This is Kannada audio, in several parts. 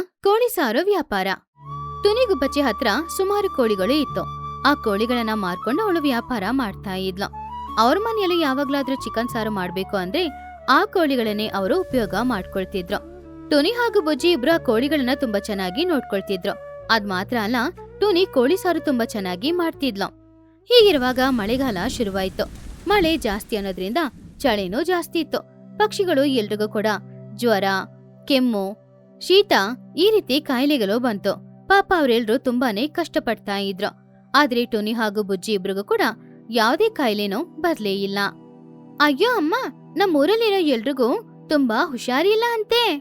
ಕೋಳಿ ಸಾರು ವ್ಯಾಪಾರ. ತುನಿಗುಬ್ಬಚ್ಚಿ ಹತ್ರ ಸುಮಾರು ಕೋಳಿಗಳು ಇತ್ತು. ಆ ಕೋಳಿಗಳನ್ನ ಮಾರ್ಕೊಂಡು ಅವಳು ವ್ಯಾಪಾರ ಮಾಡ್ತಾ ಇದ್ಲು. ಅವ್ರ ಮನೆಯಲ್ಲಿ ಯಾವಾಗ್ಲಾದ್ರೂ ಚಿಕನ್ ಸಾರು ಮಾಡ್ಬೇಕು ಅಂದ್ರೆ ಆ ಕೋಳಿಗಳನ್ನೇ ಅವರು ಉಪಯೋಗ ಮಾಡ್ಕೊಳ್ತಿದ್ರು. ಟುನಿ ಹಾಗೂ ಬುಜ್ಜಿ ಇಬ್ರು ಆ ಕೋಳಿಗಳನ್ನ ತುಂಬಾ ಚೆನ್ನಾಗಿ ನೋಡ್ಕೊಳ್ತಿದ್ರು. ಅದ್ ಮಾತ್ರ ಅಲ್ಲ ಟುನಿ ಕೋಳಿ ಸಾರು ತುಂಬಾ ಚೆನ್ನಾಗಿ ಮಾಡ್ತಿದ್ಲು. ಹೀಗಿರುವಾಗ ಮಳೆಗಾಲ ಶುರುವಾಯ್ತು. ಮಳೆ ಜಾಸ್ತಿ ಅನ್ನೋದ್ರಿಂದ ಚಳಿನೂ ಜಾಸ್ತಿ ಇತ್ತು. ಪಕ್ಷಿಗಳು ಎಲ್ರಿಗೂ ಕೂಡ ಜ್ವರ, ಕೆಮ್ಮು ಶೀತ ಈ ರೀತಿ ಕಾಯಿಲೆಗಳು ಬಂತು. ಪಾಪ ಅವರೆಲ್ಲರೂ ತುಂಬಾನೇ ಕಷ್ಟಪಡ್ತಾ ಇದ್ರು. ಆದ್ರೆ ಟೋನಿ ಹಾಗೂ ಬುಜ್ಜಿ ಇಬ್ರಿಗೂ ಕೂಡ ಯಾವುದೇ ಕಾಯಿಲೆನೂ ಬರ್ಲೇ ಇಲ್ಲ. ಅಯ್ಯೋ ಅಮ್ಮ, ನಮ್ಮೂರಲ್ಲಿರೋ ಎಲ್ರಿಗೂ ತುಂಬಾ ಹುಷಾರಿಲ್ಲ ಅಂತೆ.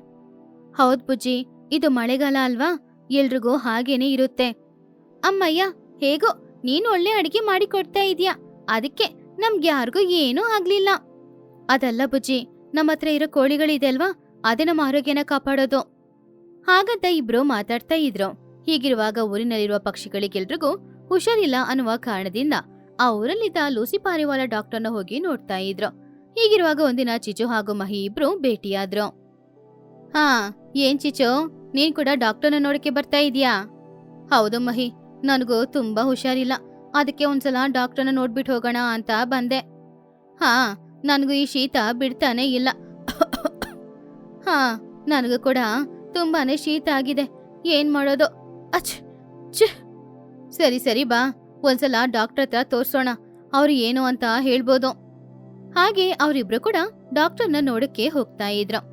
ಹೌದ್ ಬುಜ್ಜಿ, ಇದು ಮಳೆಗಾಲ ಅಲ್ವಾ? ಎಲ್ರಿಗೂ ಹಾಗೇನೆ ಇರುತ್ತೆ. ಅಮ್ಮಯ್ಯ, ಹೇಗೋ, ನೀನು ಒಳ್ಳೆ ಅಡಿಗೆ ಮಾಡಿ ಕೊಡ್ತಾ ಇದೀಯಾ? ಅದಕ್ಕೆ ನಮ್ಗೆ ಯಾರಿಗೂ ಏನೂ ಆಗ್ಲಿಲ್ಲ. ಅದಲ್ಲ ಬುಜ್ಜಿ ನಮ್ಮ ಹತ್ರ ಇರೋ ಕೋಳಿಗಳಿದೆ ಅಲ್ವಾ? ಅದೇ ನಮ್ಮ ಆರೋಗ್ಯನ ಕಾಪಾಡೋದು. ಹಾಗಂತ ಇಬ್ರು ಮಾತಾಡ್ತಾ ಇದ್ರು. ಹೀಗಿರುವಾಗ ಊರಿನಲ್ಲಿರುವ ಪಕ್ಷಿಗಳಿಗೆಲ್ರಿಗೂ ಹುಷಾರಿಲ್ಲ ಅನ್ನುವ ಕಾರಣದಿಂದ ಆ ಊರಲ್ಲಿದ್ದ ಲೂಸಿ ಪಾರಿವಾಲ ಡಾಕ್ಟರ್ನ ಹೋಗಿ ನೋಡ್ತಾ ಇದ್ರು. ಹೀಗಿರುವಾಗ ಒಂದಿನ ಚಿಚು ಹಾಗೂ ಮಹಿ ಇಬ್ರು ಭೇಟಿಯಾದ್ರು. ಹಾ, ಏನ್ ಚಿಚು? ನೀನ್ ಕೂಡ ಡಾಕ್ಟರ್ನ ನೋಡಕ್ಕೆ ಬರ್ತಾ ಇದೀಯಾ? ಹೌದು ಮಹಿ, ನನಗೂ ತುಂಬಾ ಹುಷಾರಿಲ್ಲ. ಅದಕ್ಕೆ ಒಂದ್ಸಲ ಡಾಕ್ಟರ್ನ ನೋಡ್ಬಿಟ್ಟು ಹೋಗೋಣ ಅಂತ ಬಂದೆ. ಹಾ, ನನಗೂ ಈ ಶೀತ ಬಿಡ್ತಾನೆ ಇಲ್ಲ. ಹಾ, ನನಗೂ ಕೂಡ ತುಂಬಾನೇ ಶೀತ ಆಗಿದೆ. ಏನ್ ಮಾಡೋದು? ಅಚ್ ಛ್. ಸರಿ ಸರಿ ಬಾ. ಒಂದ್ಸಲ ಡಾಕ್ಟರ್ ಹತ್ರ ತೋರ್ಸೋಣ. ಅವ್ರು ಏನು ಅಂತ ಹೇಳ್ಬೋದು. ಹಾಗೆ ಅವರಿಬ್ರು ಕೂಡ ಡಾಕ್ಟರ್ನ ನೋಡಕ್ಕೆ ಹೋಗ್ತಾ ಇದ್ರು.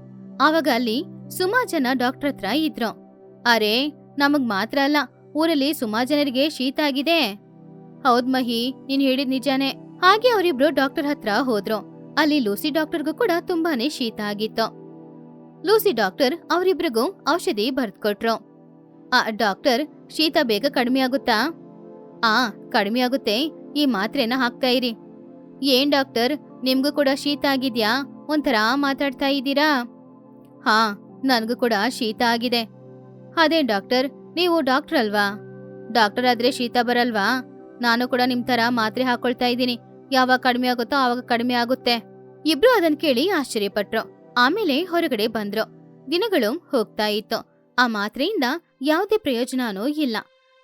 ಆವಾಗ ಅಲ್ಲಿ ಸುಮಾ ಜನ ಡಾಕ್ಟರ್ ಹತ್ರ ಇದ್ರು. ಅರೆ, ನಮಗ್ ಮಾತ್ರ ಅಲ್ಲ, ಊರಲ್ಲಿ ಸುಮಾ ಜನರಿಗೆ ಶೀತ ಆಗಿದೆ. ಹೌದ್ ಮಹಿ, ನೀನ್ ಹೇಳಿದ್ ನಿಜಾನೇ. ಹಾಗೆ ಅವರಿಬ್ರು ಡಾಕ್ಟರ್ ಹತ್ರ ಹೋದ್ರು. ಅಲ್ಲಿ ಲೂಸಿ ಡಾಕ್ಟರ್ಗೂ ಕೂಡ ತುಂಬಾನೇ ಶೀತ ಆಗಿತ್ತು. ಲೂಸಿ ಡಾಕ್ಟರ್ ಅವರಿಬ್ರಿಗೂ ಔಷಧಿ ಬರೆದ್ಕೊಟ್ರು. ಆ ಡಾಕ್ಟರ್, ಶೀತ ಬೇಗ ಕಡಿಮೆ ಆಗುತ್ತಾ ಆ ಕಡಿಮೆ ಆಗುತ್ತೆ ಈ ಮಾತ್ರೆನ ಹಾಕ್ತಾ ಇರಿ. ಏನ್ ಡಾಕ್ಟರ್, ನಿಮ್ಗೂ ಕೂಡ ಶೀತ ಆಗಿದ್ಯಾ? ಒಂಥರ ಮಾತಾಡ್ತಾ ಇದ್ದೀರಾ? ಹಾ, ನನಗೂ ಕೂಡ ಶೀತ ಆಗಿದೆ. ಅದೇ ಡಾಕ್ಟರ್, ನೀವು ಡಾಕ್ಟರ್ ಅಲ್ವಾ? ಡಾಕ್ಟರ್ ಆದ್ರೆ ಶೀತ ಬರಲ್ವಾ? ನಾನು ಕೂಡ ನಿಮ್ ತರ ಮಾತ್ರೆ ಹಾಕೊಳ್ತಾ ಇದ್ದೀನಿ. ಯಾವಾಗ ಕಡಿಮೆ ಆಗುತ್ತೋ ಆವಾಗ ಕಡಿಮೆ ಆಗುತ್ತೆ ಇಬ್ರು ಅದನ್ ಕೇಳಿ ಆಶ್ಚರ್ಯಪಟ್ರು. ಆಮೇಲೆ ಹೊರಗಡೆ ಬಂದ್ರು. ದಿನಗಳು ಹೋಗ್ತಾ ಇತ್ತು. ಆ ಮಾತ್ರೆಯಿಂದ ಯಾವುದೇ ಪ್ರಯೋಜನನೂ ಇಲ್ಲ.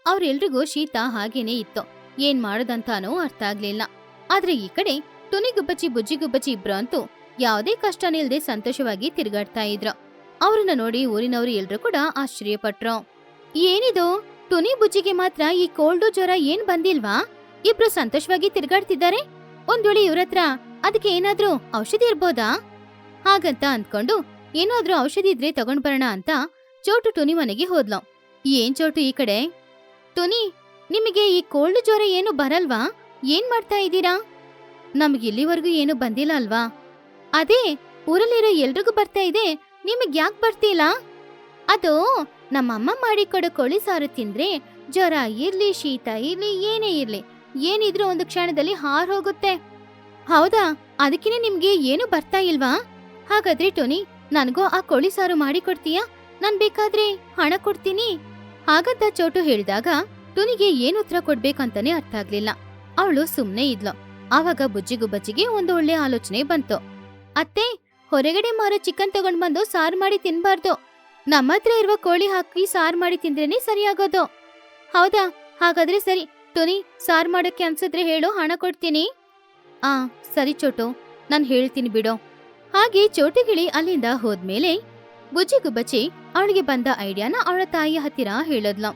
ಅವ್ರೆಲ್ರಿಗೂ ಶೀತ ಹಾಗೇನೆ ಇತ್ತು. ಏನ್ ಮಾಡೋದಂತಾನೂ ಅರ್ಥ ಆಗ್ಲಿಲ್ಲ. ಆದ್ರೆ ಈ ಕಡೆ ತುನಿಗುಬ್ಬಚ್ಚಿ ಬುಜ್ಜಿಗುಬ್ಬಚ್ಚಿ ಇಬ್ರು ಅಂತೂ ಯಾವುದೇ ಕಷ್ಟನಿಲ್ದೆ ಸಂತೋಷವಾಗಿ ತಿರುಗಾಡ್ತಾ ಇದ್ರು. ಅವ್ರನ್ನ ನೋಡಿ ಊರಿನವರು ಎಲ್ರು ಕೂಡ ಆಶ್ಚರ್ಯಪಟ್ರು. ಏನಿದು? ತುನಿ ಬುಜ್ಜಿಗೆ ಮಾತ್ರ ಈ ಕೋಲ್ಡು ಜ್ವರ ಏನ್ ಬಂದಿಲ್ವಾ? ಇಬ್ರು ಸಂತೋಷವಾಗಿ ತಿರುಗಾಡ್ತಿದ್ದಾರೆ? ಒಂದ್ ವೇಳೆ ಇವ್ರತ್ರ ಅದಕ್ಕೆ ಏನಾದ್ರೂ ಔಷಧಿ ಇರ್ಬೋದಾ? ಹಾಗಂತ ಅಂದ್ಕೊಂಡು ಏನಾದ್ರೂ ಔಷಧಿ ಇದ್ರೆ ತಗೊಂಡ್ ಬರೋಣ ಅಂತ ಚೋಟು ಟುನಿ ಮನೆಗೆ ಹೋದ್ಲು. ಏನ್ ಚೋಟು ಈ ಕಡೆ? ಟುನಿ, ನಿಮಗೆ ಈ ಕೋಲ್ಡ್ ಜ್ವರ ಏನು ಬರಲ್ವಾ? ಏನ್ ಮಾಡ್ತಾ ಇದ್ದೀರಾ? ನಮ್ಗೆ ಇಲ್ಲಿವರೆಗೂ ಏನು ಬಂದಿಲ್ಲ ಅಲ್ವಾ? ಅದೇ, ಊರಲ್ಲಿರೋ ಎಲ್ರಿಗೂ ಬರ್ತಾ ಇದೆ, ನಿಮಗ್ ಯಾಕೆ ಬರ್ತಿಲ್ಲ? ಅದು, ನಮ್ಮಮ್ಮ ಮಾಡಿಕೊಡೋ ಕೋಳಿ ಸಾರು ತಿಂದ್ರೆ ಜ್ವರ ಇರ್ಲಿ, ಶೀತ ಇರ್ಲಿ, ಏನೇ ಇರ್ಲಿ, ಏನಿದ್ರೂ ಒಂದು ಕ್ಷಣದಲ್ಲಿ ಹಾರ್ ಹೋಗುತ್ತೆ. ಹೌದಾ? ಅದಕ್ಕಿನ್ನ ನಿಮ್ಗೆ ಏನು ಬರ್ತಾ ಇಲ್ವಾ? ಹಾಗಾದ್ರೆ ಟೋನಿ, ನನಗೂ ಆ ಕೋಳಿ ಸಾರು ಮಾಡಿ ಕೊಡ್ತೀಯಾ ನಾನ್ ಬೇಕಾದ್ರೆ ಹಣ ಕೊಡ್ತೀನಿ. ಹಾಗಂತ ಚೋಟು ಹೇಳಿದಾಗ ಟೋನಿಗೆ ಏನು ಉತ್ತರ ಕೊಡ್ಬೇಕಂತಾನೆ ಅರ್ಥ ಆಗ್ಲಿಲ್ಲ. ಅವಳು ಸುಮ್ನೆ ಇದ್ಲು. ಆವಾಗ ಬುಜ್ಜಿಗುಬ್ಬಚ್ಚಿಗೆ ಒಂದು ಒಳ್ಳೆ ಆಲೋಚನೆ ಬಂತು. ಅತ್ತೆ, ಹೊರಗಡೆ ಮಾರೋ ಚಿಕನ್ ತಗೊಂಡ್ ಬಂದು ಸಾರು ಮಾಡಿ ತಿನ್ಬಾರ್ದು. ನಮ್ಮ ಹತ್ರ ಇರುವ ಕೋಳಿ ಹಾಕಿ ಸಾರು ಮಾಡಿ ತಿಂದ್ರೇನೆ ಸರಿಯಾಗೋದು. ಹೌದಾ? ಹಾಗಾದ್ರೆ ಸರಿ. ಟೋನಿ, ಸಾರು ಮಾಡೋಕ್ಕೆ ಅನ್ಸಿದ್ರೆ ಹೇಳು, ಹಣ ಕೊಡ್ತೀನಿ. ಆ, ಸರಿ ಚೋಟು. ನಾನ್ ಹೇಳ್ತೀನಿ ಬಿಡೋ. ಹಾಗೆ ಚೋಟಿಗಿಳಿ ಅಲ್ಲಿಂದ ಹೋದ್ಮೇಲೆ ಬುಜ್ಜಿಗುಬ್ಬಚ್ಚಿ ಅವಳಿಗೆ ಬಂದ ಐಡಿಯಾನ ಅವಳ ತಾಯಿಯ ಹತ್ತಿರ ಹೇಳದ್ಲ.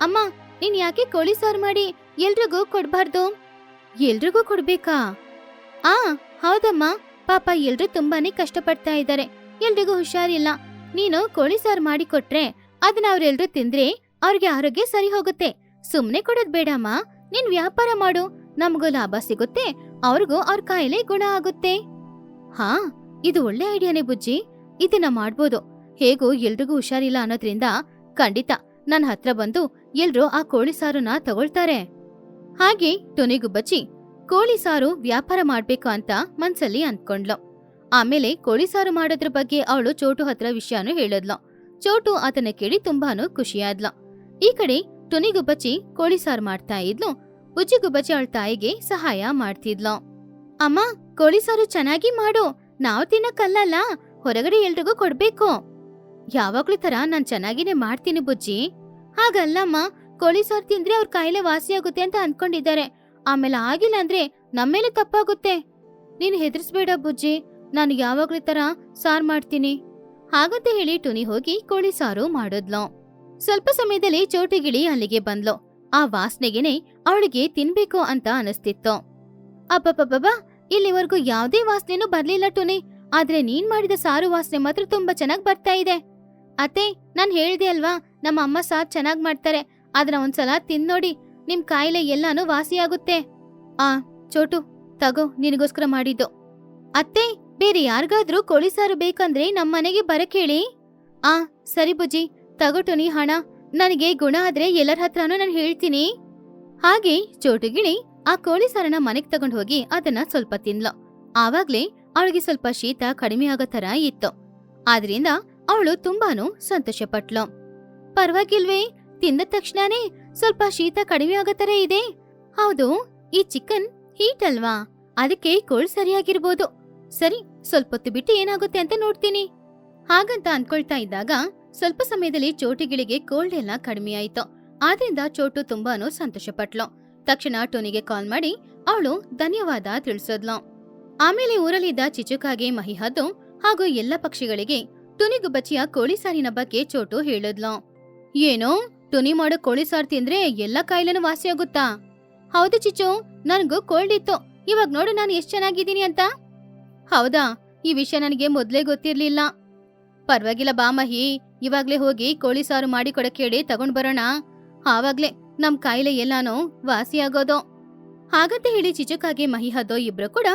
ಅಮ್ಮ, ನೀನ್ ಯಾಕೆ ಕೋಳಿ ಸಾರು ಮಾಡಿ ಎಲ್ರಿಗೂ ಕೊಡ್ಬಾರ್ದು? ಎಲ್ರಿಗೂ ಕೊಡ್ಬೇಕಾ? ಆ, ಹೌದಮ್ಮ. ಪಾಪ ಎಲ್ರು ತುಂಬಾನೇ ಕಷ್ಟಪಡ್ತಾ ಇದ್ದಾರೆ. ಎಲ್ರಿಗೂ ಹುಷಾರಿಲ್ಲ. ನೀನು ಕೋಳಿ ಸಾರು ಮಾಡಿ ಕೊಟ್ರೆ ಅದನ್ನ ಅವ್ರೆಲ್ರು ತಿಂದ್ರೆ ಅವ್ರಿಗೆ ಆರೋಗ್ಯ ಸರಿ ಹೋಗುತ್ತೆ. ಸುಮ್ನೆ ಕೊಡೋದ್ ಬೇಡಮ್ಮ. ನೀನ್ ವ್ಯಾಪಾರ ಮಾಡು. ನಮಗೂ ಲಾಭ ಸಿಗುತ್ತೆ. ಅವ್ರಿಗೂ ಅವ್ರ ಕಾಯಿಲೆ ಗುಣ ಆಗುತ್ತೆ. ಹಾ ಇದು ಒಳ್ಳೆ ಐಡಿಯಾನೇ ಬುಜ್ಜಿ. ಇದನ್ನ ಮಾಡ್ಬೋದು. ಹೇಗೂ ಎಲ್ರಿಗೂ ಹುಷಾರಿಲ್ಲ ಅನ್ನೋದ್ರಿಂದ ಖಂಡಿತ ನನ್ನ ಹತ್ರ ಬಂದು ಎಲ್ರೂ ಆ ಕೋಳಿ ಸಾರುನ ತಗೊಳ್ತಾರೆ. ಹಾಗೆ ಟೊನೆಗುಬ್ಬಚ್ಚಿ ಕೋಳಿ ಸಾರು ವ್ಯಾಪಾರ ಮಾಡ್ಬೇಕು ಅಂತ ಮನ್ಸಲ್ಲಿ ಅಂದ್ಕೊಂಡ್ಲು. ಆಮೇಲೆ ಕೋಳಿ ಸಾರು ಮಾಡೋದ್ರ ಬಗ್ಗೆ ಅವಳು ಚೋಟು ಹತ್ರ ವಿಷಯನೂ ಹೇಳದ್ಲು. ಚೋಟು ಆತನ ಕೇಳಿ ತುಂಬಾನು ಖುಷಿಯಾದ್ಲು. ಈ ಕಡೆ ಟೊನಿಗುಬ್ಬಚ್ಚಿ ಕೋಳಿ ಸಾರು ಮಾಡ್ತಾ ಇದ್ಲು. ಬುಜ್ಜಿಗುಬ್ಬಚ್ಚಿ ಅವಳ ತಾಯಿಗೆ ಸಹಾಯ ಮಾಡ್ತಿದ್ಲು. ಅಮ್ಮ, ಕೋಳಿ ಸಾರು ಚೆನ್ನಾಗಿ ಮಾಡು. ನಾವ್ ತಿನ್ನಕ್ಕಲ್ಲಲ್ಲ? ಹೊರಗಡೆ ಎಲ್ರಿಗೂ ಕೊಡ್ಬೇಕು. ಯಾವಾಗ್ಲೂ ತರ ನಾನ್ ಚೆನ್ನಾಗಿನೇ ಮಾಡ್ತೀನಿ ಬುಜ್ಜಿ. ಹಾಗಲ್ಲಮ್ಮ, ಕೋಳಿ ಸಾರು ತಿಂದ್ರೆ ಅವ್ರ ಕಾಯಿಲೆ ವಾಸಿಯಾಗುತ್ತೆ ಅಂತ ಅನ್ಕೊಂಡಿದ್ದಾರೆ. ಆಮೇಲೆ ಆಗಿಲ್ಲ ಅಂದ್ರೆ ನಮ್ಮೇಲೆ ತಪ್ಪಾಗುತ್ತೆ. ನೀನ್ ಹೆದರ್ಸ್ಬೇಡ ಬುಜ್ಜಿ. ನಾನು ಯಾವಾಗ್ಲೂ ತರ ಸಾರ್ ಮಾಡ್ತೀನಿ. ಹಾಗಂತ ಹೇಳಿ ಟುನಿ ಹೋಗಿ ಕೋಳಿ ಸಾರು ಮಾಡಿದ್ಲು. ಸ್ವಲ್ಪ ಸಮಯದಲ್ಲಿ ಚೋಟಿಗಿಳಿ ಅಲ್ಲಿಗೆ ಬಂದ್ಲು. ಆ ವಾಸನೆಗೆನೆ ಅವಳಿಗೆ ತಿನ್ಬೇಕು ಅಂತ ಅನಿಸ್ತಿತ್ತು. ಅಪ್ಪಪ್ಪಬ್ಬಾ ಇಲ್ಲಿವರೆಗೂ ಯಾವ್ದೇ ವಾಸನೆನು ಬರ್ಲಿಲ್ಲ ಟುನಿ. ಆದ್ರೆ ನೀನ್ ಮಾಡಿದ ಸಾರು ವಾಸನೆ ಮಾತ್ರ ತುಂಬಾ ಚೆನ್ನಾಗ್ ಬರ್ತಾ ಇದೆ. ಅತ್ತೆ, ನಾನ್ ಹೇಳ್ದೆ ಅಲ್ವಾ, ನಮ್ಮ ಅಮ್ಮ ಸಾರ್ ಚೆನ್ನಾಗ್ ಮಾಡ್ತಾರೆ. ಅದನ್ನ ಒಂದ್ಸಲ ತಿಂದ್ ನೋಡಿ, ನಿಮ್ ಕಾಯಿಲೆ ಎಲ್ಲಾನು ವಾಸಿಯಾಗುತ್ತೆ ಆ, ಚೋಟು, ತಗೋ, ನಿನಗೋಸ್ಕರ ಮಾಡಿದ್ದು. ಅತ್ತೆ, ಬೇರೆ ಯಾರಿಗಾದ್ರೂ ಕೋಳಿ ಸಾರು ಬೇಕಂದ್ರೆ ನಮ್ಮನೆಗೆ ಮನೆಗೆ ಬರಕ್ ಹೇಳಿ ಆ, ಸರಿ ಬುಜ್ಜಿ, ತಗೋ ಟುನಿ, ಹಣ. ನನಗೆ ಗುಣ ಆದ್ರೆ ಎಲ್ಲರ ಹತ್ರನೂ ನಾನು ಹೇಳ್ತೀನಿ. ಹಾಗೆ ಚೋಟುಗಿಳಿ ಆ ಕೋಳಿ ಸಾರನ ಮನೆಗ್ ತಗೊಂಡ್ ಹೋಗಿ ಅದನ್ನ ಸ್ವಲ್ಪ ತಿನ್ಲು. ಆವಾಗ್ಲೇ ಅವಳಿಗೆ ಸ್ವಲ್ಪ ಶೀತ ಕಡಿಮೆ ಆಗೋ ತರ ಇತ್ತು. ಆದ್ರಿಂದ ಅವಳು ತುಂಬಾನು ಸಂತೋಷಪಟ್ಲು ಪರವಾಗಿಲ್ವೇ, ತಿಂದ ತಕ್ಷಣನೇ ಸ್ವಲ್ಪ ಶೀತ ಕಡಿಮೆ ಆಗೋ ತರ ಇದೆ. ಹೌದು, ಈ ಚಿಕನ್ ಹೀಟ್ ಅಲ್ವಾ? ಅದಕ್ಕೆ ಕೋಳ್ ಸರಿಯಾಗಿರ್ಬೋದು. ಸರಿ, ಸ್ವಲ್ಪ ಹೊತ್ತು ಬಿಟ್ಟು ಏನಾಗುತ್ತೆ ಅಂತ ನೋಡ್ತೀನಿ. ಹಾಗಂತ ಅನ್ಕೊಳ್ತಾ ಇದ್ದಾಗ ಸ್ವಲ್ಪ ಸಮಯದಲ್ಲಿ ಚೋಟಿಗಳಿಗೆ ಕೋಲ್ಡ್ ಎಲ್ಲ ಕಡಿಮೆ ಆಯ್ತು. ಆದ್ರಿಂದ ಚೋಟು ತುಂಬಾನು ಸಂತೋಷಪಟ್ಲು ತಕ್ಷಣ ಟೋನಿಗೆ ಕಾಲ್ ಮಾಡಿ, ಅವಳು ಧನ್ಯವಾದ ತಿಳಿಸೋದ್ಲ. ಆಮೇಲೆ ಊರಲ್ಲಿದ್ದ ಚಿಚುಕಾಗೆ ಮಹಿಹದ್ದು ಹಾಗೂ ಎಲ್ಲ ಪಕ್ಷಿಗಳಿಗೆ ಟುನಿಗುಬ್ಬಚ್ಚಿಯ ಕೋಳಿ ಸಾರಿನ ಬಗ್ಗೆ ಚೋಟು ಹೇಳಿದ್ಲು. ಏನೋ, ಟುನಿ ಮಾಡೋ ಕೋಳಿ ಸಾರು ತಿಂದ್ರೆ ಎಲ್ಲ ಕಾಯಿಲೆನೂ ವಾಸಿಯಾಗುತ್ತಾ? ಹೌದು ಚಿಚು ನನಗೂ ಕೋಲ್ಡ್ ಇತ್ತು. ಇವಾಗ ನೋಡು ನಾನು ಎಷ್ಟ್ ಚೆನ್ನಾಗಿದ್ದೀನಿ ಅಂತ. ಹೌದಾ, ಈ ವಿಷಯ ನನಗೆ ಮೊದ್ಲೇ ಗೊತ್ತಿರ್ಲಿಲ್ಲ. ಪರವಾಗಿಲ್ಲ ಬಾ ಮಹಿ, ಇವಾಗ್ಲೇ ಹೋಗಿ ಕೋಳಿ ಸಾರು ಮಾಡಿ ಕೊಡಕ್ಕೆ ಹೇಳಿ ತಗೊಂಡ್ ಬರೋಣ. ಆವಾಗ್ಲೇ ನಮ್ ಕಾಯಿಲೆ ಎಲ್ಲಾನು ವಾಸಿಯಾಗೋದು. ಹಾಗಂತ ಹೇಳಿ ಚಿಚುಕಾಗೆ ಮಹಿಹದ್ದೋ ಇಬ್ರು ಕೂಡ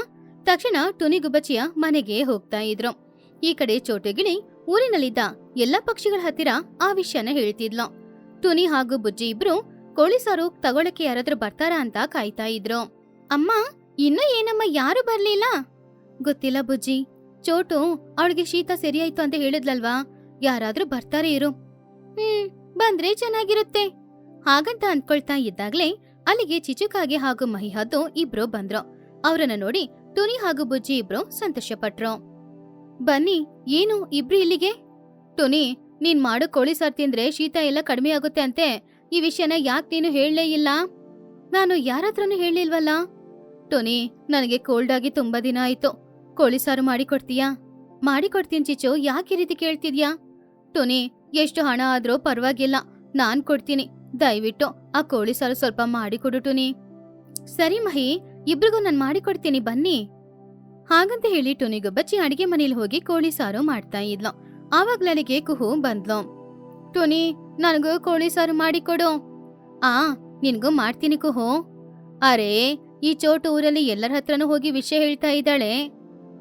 ತಕ್ಷಣ ಟುನಿಗುಬಚಿಯ ಮನೆಗೆ ಹೋಗ್ತಾ ಇದ್ರು. ಈ ಕಡೆ ಚೋಟುಗಿಳಿ ಊರಿನಲ್ಲಿದ್ದ ಎಲ್ಲ ಪಕ್ಷಿಗಳ ಹತ್ತಿರ ಆ ವಿಷಯನ ಹೇಳ್ತಿದ್ಲು. ಟುನಿ ಹಾಗೂ ಬುಜ್ಜಿ ಇಬ್ರು ಕೋಳಿ ಸಾರು ತಗೊಳಕ್ಕೆ ಯಾರಾದ್ರೂ ಬರ್ತಾರಾ ಅಂತ ಕಾಯ್ತಾ ಇದ್ರು. ಅಮ್ಮ, ಇನ್ನೂ ಏನಮ್ಮ, ಯಾರು ಬರ್ಲಿಲ್ಲ? ಗೊತ್ತಿಲ್ಲ ಬುಜ್ಜಿ. ಚೋಟು, ಅವಳಿಗೆ ಶೀತ ಸರಿಯಾಯ್ತು ಅಂತ ಹೇಳಿದ್ಲಲ್ವಾ? ಯಾರಾದ್ರೂ ಬರ್ತಾರೆ ಇರು. ಹ್ಮ್, ಬಂದ್ರೆ ಚೆನ್ನಾಗಿರುತ್ತೆ. ಹಾಗಂತ ಅನ್ಕೊಳ್ತಾ ಇದ್ದಾಗ್ಲೇ ಅಲ್ಲಿಗೆ ಚಿಚುಕಾಗೆ ಹಾಗೂ ಮಹಿಹದ್ದು ಇಬ್ರು ಬಂದ್ರು. ಅವರನ್ನ ನೋಡಿ ಟುನಿ ಹಾಗೂ ಬುಜ್ಜಿ ಇಬ್ರು ಸಂತೋಷಪಟ್ರು. ಬನ್ನಿ, ಏನು ಇಬ್ರು ಇಲ್ಲಿಗೆ? ಟುನಿ ನೀನ್ ಮಾಡೋ ಕೋಳಿ ಸಾರ್ ತಿಂದ್ರೆ ಶೀತ ಎಲ್ಲ ಕಡಿಮೆ ಆಗುತ್ತೆ ಅಂತೆ. ಈ ವಿಷಯನ ಯಾಕೆ ನೀನು ಹೇಳಲೇ ಇಲ್ಲ? ನಾನು ಯಾರತ್ರನೂ ಹೇಳಿಲ್ವಲ್ಲ ಟೊನಿ ನನಗೆ ಕೋಲ್ಡ್ ಆಗಿ ತುಂಬಾ ದಿನ ಆಯ್ತು. ಕೋಳಿ ಸಾರು ಮಾಡಿಕೊಡ್ತೀಯಾ? ಮಾಡಿಕೊಡ್ತೀನಿ ಚಿಚು ಯಾಕೆ ಈ ರೀತಿ ಕೇಳ್ತಿದ್ಯಾ? ಟೊನಿ ಎಷ್ಟು ಹಣ ಆದ್ರೂ ಪರವಾಗಿಲ್ಲ. ನಾನ್ ಕೊಡ್ತೀನಿ. ದಯವಿಟ್ಟು ಆ ಕೋಳಿ ಸಾರು ಸ್ವಲ್ಪ ಮಾಡಿಕೊಡು ಟುನಿ ಸರಿ ಮಹಿ, ಇಬ್ರಿಗೂ ನಾನು ಮಾಡಿಕೊಡ್ತೀನಿ ಬನ್ನಿ. ಹಾಗಂತ ಹೇಳಿ ಟುನಿಗೊಬ್ಬಚ್ಚಿ ಬಚ್ಚಿ ಅಡಿಗೆ ಮನೇಲಿ ಹೋಗಿ ಕೋಳಿ ಸಾರು ಮಾಡ್ತಾ ಇದ್ಲು. ಆವಾಗ್ಲಲ್ಲಿಗೆ ಕುಹು ಬಂದ್ಲು. ಟುನಿ, ನನಗೂ ಕೋಳಿ ಸಾರು ಮಾಡಿಕೊಡು ಆ, ನಿನ್ಗೂ ಮಾಡ್ತೀನಿ ಕುಹು. ಅರೇ, ಈ ಚೋಟು ಊರಲ್ಲಿ ಎಲ್ಲರ ಹತ್ರನೂ ಹೋಗಿ ವಿಷಯ ಹೇಳ್ತಾ ಇದ್ದಾಳೆ.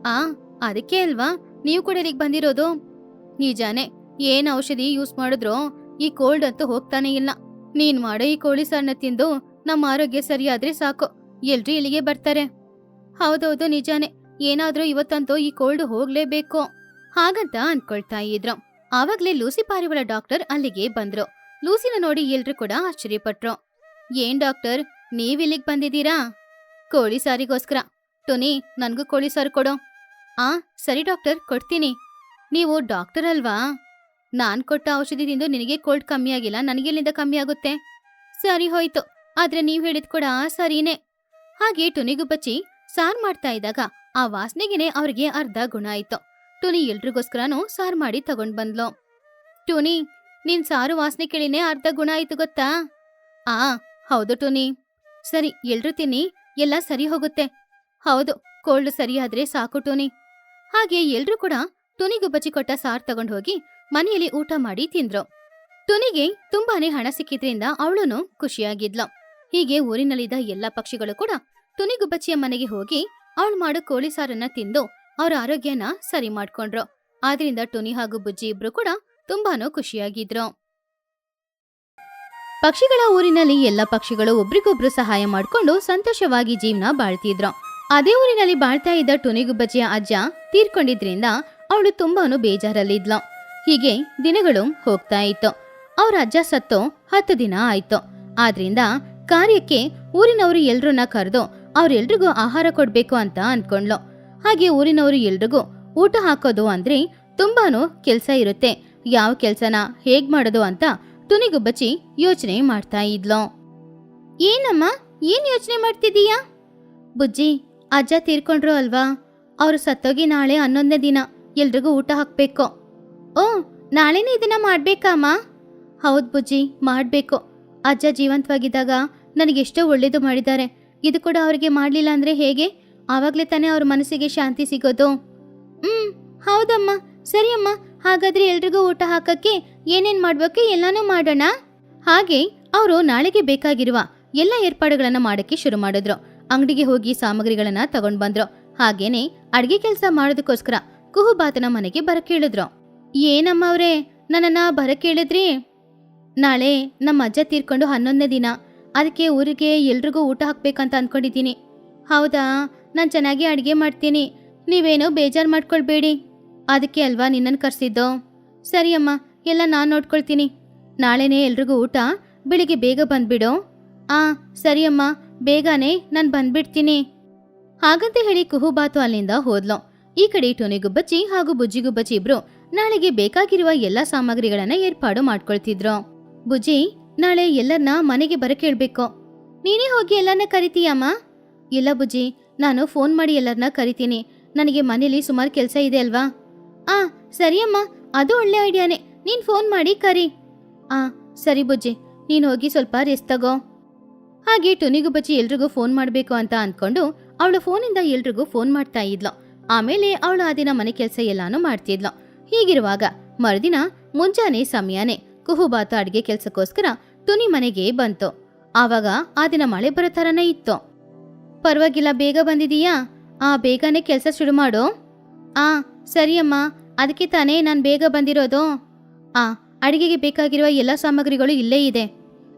ಆ, ಅದಕ್ಕೆ ಅಲ್ವಾ? ನೀವು ಕೂಡ ಇಲ್ಲಿಗೆ ಬಂದಿರೋದು? ನಿಜಾನೇ, ಏನು ಔಷಧಿ ಯೂಸ್ ಮಾಡಿದ್ರೋ ಈ ಕೋಲ್ಡ್ ಅಂತೂ ಹೋಗ್ತಾನೆ ಇಲ್ಲ. ನೀನ್ ಮಾಡೋ ಈ ಕೋಳಿ ಸಾರನ್ನ ತಿಂದು ನಮ್ಮ ಆರೋಗ್ಯ ಸರಿಯಾದ್ರೆ ಸಾಕು. ಎಲ್ರೂ ಇಲ್ಲಿಗೆ ಬರ್ತಾರೆ. ಹೌದೌದು, ನಿಜಾನೆ. ಏನಾದ್ರೂ ಇವತ್ತಂತೂ ಈ ಕೋಲ್ಡ್ ಹೋಗ್ಲೇಬೇಕು. ಹಾಗಂತ ಅನ್ಕೊಳ್ತಾ ಇದ್ರು. ಆವಾಗ್ಲೇ ಲೂಸಿ ಪಾರಿವಾಳ ಡಾಕ್ಟರ್ ಅಲ್ಲಿಗೆ ಬಂದ್ರು. ಲೂಸಿನ ನೋಡಿ ಎಲ್ರು ಕೂಡ ಆಶ್ಚರ್ಯಪಟ್ರು. ಏನ್ ಡಾಕ್ಟರ್, ನೀವ್ ಇಲ್ಲಿಗ್ ಬಂದಿದ್ದೀರಾ? ಕೋಳಿ ಸಾರಿಗೋಸ್ಕರ. ಟೊನಿ, ನನ್ಗೂ ಕೋಳಿ ಸಾರು ಕೊಡು. ಆ, ಸರಿ ಡಾಕ್ಟರ್, ಕೊಡ್ತೀನಿ. ನೀವು ಡಾಕ್ಟರ್ ಅಲ್ವಾ? ನಾನ್ ಕೊಟ್ಟ ಔಷಧಿ ತಿಂದು ನಿನಗೆ ಕೋಲ್ಡ್ ಕಮ್ಮಿ ಆಗಿಲ್ಲ, ನನಗೆಲ್ಲಿಂದ ಕಮ್ಮಿ ಆಗುತ್ತೆ? ಸರಿ ಹೋಯ್ತು, ಆದ್ರೆ ನೀವ್ ಹೇಳಿದ್ ಕೂಡ ಸರಿನೇ. ಹಾಗೆ ಟುನಿಗೂ ಬಚ್ಚಿ ಸಾರ್ ಮಾಡ್ತಾ ಇದ್ದಾಗ ಆ ವಾಸನೆಗೆನೆ ಅವ್ರಿಗೆ ಅರ್ಧ ಗುಣ ಆಯ್ತು. ಟುನಿ ಎಲ್ರಿಗೋಸ್ಕರನೂ ಸಾರ್ ಮಾಡಿ ತಗೊಂಡ್ ಬಂದ್ಲು. ಟುನಿ, ನಿನ್ ಸಾರು ವಾಸನೆ ಕೇಳಿನೇ ಅರ್ಧ ಗುಣ ಆಯ್ತು ಗೊತ್ತಾ? ಆ, ಹೌದು ಟುನಿ. ಸರಿ, ಎಲ್ರು ತಿನ್ನಿ, ಎಲ್ಲ ಸರಿ ಹೋಗುತ್ತೆ. ಹೌದು, ಕೋಲ್ಡ್ ಸರಿಯಾದ್ರೆ ಸಾಕು ಟುನಿ. ಹಾಗೆ ಎಲ್ರೂ ಕೂಡ ಟುನಿಗೂ ಬಚ್ಚಿ ಕೊಟ್ಟ ಸಾರ್ ತಗೊಂಡ್ ಹೋಗಿ ಮನೆಯಲ್ಲಿ ಊಟ ಮಾಡಿ ತಿಂದ್ರು. ಟುನಿಗೆ ತುಂಬಾನೇ ಹಣ ಸಿಕ್ಕಿದ್ರಿಂದ ಅವಳುನು ಖುಷಿಯಾಗಿದ್ಲು. ಹೀಗೆ ಊರಿನಲ್ಲಿದ್ದ ಎಲ್ಲ ಪಕ್ಷಿಗಳು ಕೂಡ ತುನಿಗುಬ್ಬಚ್ಚಿಯ ಮನೆಗೆ ಹೋಗಿ ಅವಳು ಮಾಡೋ ಕೋಳಿ ಸಾರನ್ನ ತಿಂದು ಅವರ ಆರೋಗ್ಯನ ಸರಿ ಮಾಡ್ಕೊಂಡ್ರು. ಆದ್ರಿಂದ ಟುನಿ ಹಾಗೂ ಬುಜ್ಜಿ ಇಬ್ರು ಕೂಡ ತುಂಬಾನು ಖುಷಿಯಾಗಿದ್ರು. ಪಕ್ಷಿಗಳ ಊರಿನಲ್ಲಿ ಎಲ್ಲ ಪಕ್ಷಿಗಳು ಒಬ್ರಿಗೊಬ್ರು ಸಹಾಯ ಮಾಡ್ಕೊಂಡು ಸಂತೋಷವಾಗಿ ಜೀವನ ಬಾಳ್ತಿದ್ರು. ಅದೇ ಊರಿನಲ್ಲಿ ಬಾಳ್ತಾ ಇದ್ದ ಟುನಿಗುಬ್ಬಚ್ಚಿಯ ಅಜ್ಜ ತೀರ್ಕೊಂಡಿದ್ರಿಂದ ಅವಳು ತುಂಬಾನು ಬೇಜಾರಲ್ಲಿದ್ಲು. ಹೀಗೆ ದಿನಗಳು ಹೋಗ್ತಾ ಇತ್ತು. ಅವ್ರ ಅಜ್ಜ ಸತ್ತು ಹತ್ತು ದಿನ ಆಯ್ತು. ಆದ್ರಿಂದ ಕಾರ್ಯಕ್ಕೆ ಊರಿನವರು ಎಲ್ರನ್ನ ಕರೆದು ಅವ್ರೆಲ್ರಿಗೂ ಆಹಾರ ಕೊಡ್ಬೇಕು ಅಂತ ಅನ್ಕೊಂಡ್ಲು ಹಾಗೆ ಊರಿನವರು ಎಲ್ರಿಗೂ ಊಟ ಹಾಕೋದು ಅಂದ್ರೆ ತುಂಬಾನು ಕೆಲ್ಸ ಇರುತ್ತೆ. ಯಾವ ಕೆಲ್ಸನ ಹೇಗ್ ಮಾಡೋದು ಅಂತ ತುನಿಗುಬ್ಬಚ್ಚಿ ಯೋಚನೆ ಮಾಡ್ತಾ ಇದ್ಲು. ಏನಮ್ಮ, ಏನ್ ಯೋಚನೆ ಮಾಡ್ತಿದೀಯಾ ಬುಜ್ಜಿ, ಅಜ್ಜ ತೀರ್ಕೊಂಡ್ರು ಅಲ್ವಾ? ಅವ್ರು ಸತ್ತೋಗಿ ನಾಳೆ ಹನ್ನೊಂದನೇ ದಿನ ಎಲ್ರಿಗೂ ಊಟ ಹಾಕ್ಬೇಕು. ಓ, ನಾಳೆನೇ ಇದನ್ನ ಮಾಡ್ಬೇಕಾಮ ಹೌದ್ ಬುಜ್ಜಿ ಮಾಡ್ಬೇಕು. ಅಜ್ಜ ಜೀವಂತವಾಗಿದ್ದಾಗ ನನಗೆಷ್ಟೋ ಒಳ್ಳೇದು ಮಾಡಿದ್ದಾರೆ. ಇದು ಕೂಡ ಅವ್ರಿಗೆ ಮಾಡಲಿಲ್ಲ ಅಂದ್ರೆ ಹೇಗೆ? ಆವಾಗ್ಲೇ ತಾನೇ ಅವ್ರ ಮನಸ್ಸಿಗೆ ಶಾಂತಿ ಸಿಗೋದು. ಹ್ಮ್, ಹೌದಮ್ಮ. ಸರಿ ಅಮ್ಮ ಹಾಗಾದ್ರೆ ಎಲ್ರಿಗೂ ಊಟ ಹಾಕಕ್ಕೆ ಏನೇನ್ ಮಾಡ್ಬೇಕು ಎಲ್ಲಾನು ಮಾಡೋಣ? ಹಾಗೆ ಅವರು ನಾಳೆಗೆ ಬೇಕಾಗಿರುವ ಎಲ್ಲ ಏರ್ಪಾಡುಗಳನ್ನ ಮಾಡಕ್ಕೆ ಶುರು ಮಾಡಿದ್ರು. ಅಂಗಡಿಗೆ ಹೋಗಿ ಸಾಮಗ್ರಿಗಳನ್ನ ತಗೊಂಡ್ ಬಂದ್ರು. ಹಾಗೇನೆ ಅಡಿಗೆ ಕೆಲಸ ಮಾಡೋದಕ್ಕೋಸ್ಕರ ಕುಹುಬಾತನ ಮನೆಗೆ ಬರಕ್ ಏನಮ್ಮ ಅವ್ರೆ? ನನ್ನನ್ನ ಬರ ಹೇಳಿದ್ರಿ? ನಾಳೆ ನಮ್ಮ ಅಜ್ಜ ತೀರ್ಕೊಂಡು ಹನ್ನೊಂದನೇ ದಿನ. ಅದಕ್ಕೆ ಊರಿಗೆ ಎಲ್ರಿಗೂ ಊಟ ಹಾಕ್ಬೇಕಂತ ಅನ್ಕೊಂಡಿದ್ದೀನಿ. ಹೌದಾ? ನಾನು ಚೆನ್ನಾಗಿ ಅಡುಗೆ ಮಾಡ್ತೀನಿ. ನೀವೇನೋ ಬೇಜಾರು ಮಾಡ್ಕೊಳ್ಬೇಡಿ. ಅದಕ್ಕೆ ಅಲ್ವಾ ನಿನ್ನನ್ನು ಕರೆಸಿದ್ದು? ಸರಿ ಅಮ್ಮ, ಎಲ್ಲ ನಾನು ನೋಡ್ಕೊಳ್ತೀನಿ. ನಾಳೆನೇ ಎಲ್ರಿಗೂ ಊಟ. ಬೆಳಿಗ್ಗೆ ಬೇಗ ಬಂದ್ಬಿಡು. ಆ, ಸರಿ ಅಮ್ಮ, ಬೇಗನೆ ನಾನು ಬಂದ್ಬಿಡ್ತೀನಿ. ಹಾಗಂತ ಹೇಳಿ ಕುಹುಬಾತು ಅಲ್ಲಿಂದ ಹೋದ್ಲು. ಈ ಕಡೆ ಟೊನಿಗುಬ್ಬಚ್ಚಿ ಹಾಗೂ ಬುಜ್ಜಿಗುಬ್ಬಚ್ಚಿ ಇಬ್ರು ನಾಳೆಗೆ ಬೇಕಾಗಿರುವ ಎಲ್ಲ ಸಾಮಗ್ರಿಗಳನ್ನ ಏರ್ಪಾಡು ಮಾಡ್ಕೊಳ್ತಿದ್ರು. ಬುಜ್ಜಿ, ನಾಳೆ ಎಲ್ಲರನ್ನ ಮನೆಗೆ ಬರಕ್ಕೆ ಹೇಳ್ಬೇಕು ನೀನೇ ಹೋಗಿ ಎಲ್ಲರನ್ನ ಕರಿತೀಯಮ್ಮ ಇಲ್ಲ ಬುಜಿ ನಾನು ಫೋನ್ ಮಾಡಿ ಎಲ್ಲರನ್ನ ಕರಿತೀನಿ. ನನಗೆ ಮನೇಲಿ ಸುಮಾರು ಕೆಲಸ ಇದೆ ಅಲ್ವಾ? ಆ ಸರಿಯಮ್ಮ ಅದು ಒಳ್ಳೆ ಐಡಿಯಾನೇ. ನೀನ್ ಫೋನ್ ಮಾಡಿ ಕರಿ. ಆ, ಸರಿ ಬುಜ್ಜಿ, ನೀನ್ ಹೋಗಿ ಸ್ವಲ್ಪ ರೆಸ್ಟ್ ತಗೋ. ಹಾಗೆ ಟುನಿಗು ಬಚ್ಚಿ ಎಲ್ರಿಗೂ ಫೋನ್ ಮಾಡಬೇಕು ಅಂತ ಅಂದ್ಕೊಂಡು ಅವಳು ಫೋನಿಂದ ಎಲ್ರಿಗೂ ಫೋನ್ ಮಾಡ್ತಾ ಇದ್ಲು. ಆಮೇಲೆ ಅವಳು ಆ ದಿನ ಮನೆ ಕೆಲಸ ಎಲ್ಲಾನು ಮಾಡ್ತಿದ್ಲು. ಹೀಗಿರುವಾಗ ಮರುದಿನ ಮುಂಜಾನೆ ಸಮಯನೇ ಕುಹುಬಾತ ಅಡಿಗೆ ಕೆಲಸಕ್ಕೋಸ್ಕರ ತುನಿ ಮನೆಗೆ ಬಂತು. ಆವಾಗ ಆ ದಿನ ಮಳೆ ಬರೋ ಇತ್ತು. ಪರವಾಗಿಲ್ಲ, ಬೇಗ ಬಂದಿದೀಯಾ? ಆ, ಬೇಗನೆ ಕೆಲಸ ಶುರು ಮಾಡು. ಆ ಸರಿಯಮ್ಮ ಅದಕ್ಕೆ ತಾನೇ ನಾನು ಬೇಗ ಬಂದಿರೋದು. ಆ, ಅಡಿಗೆಗೆ ಬೇಕಾಗಿರುವ ಎಲ್ಲ ಸಾಮಗ್ರಿಗಳು ಇಲ್ಲೇ ಇದೆ.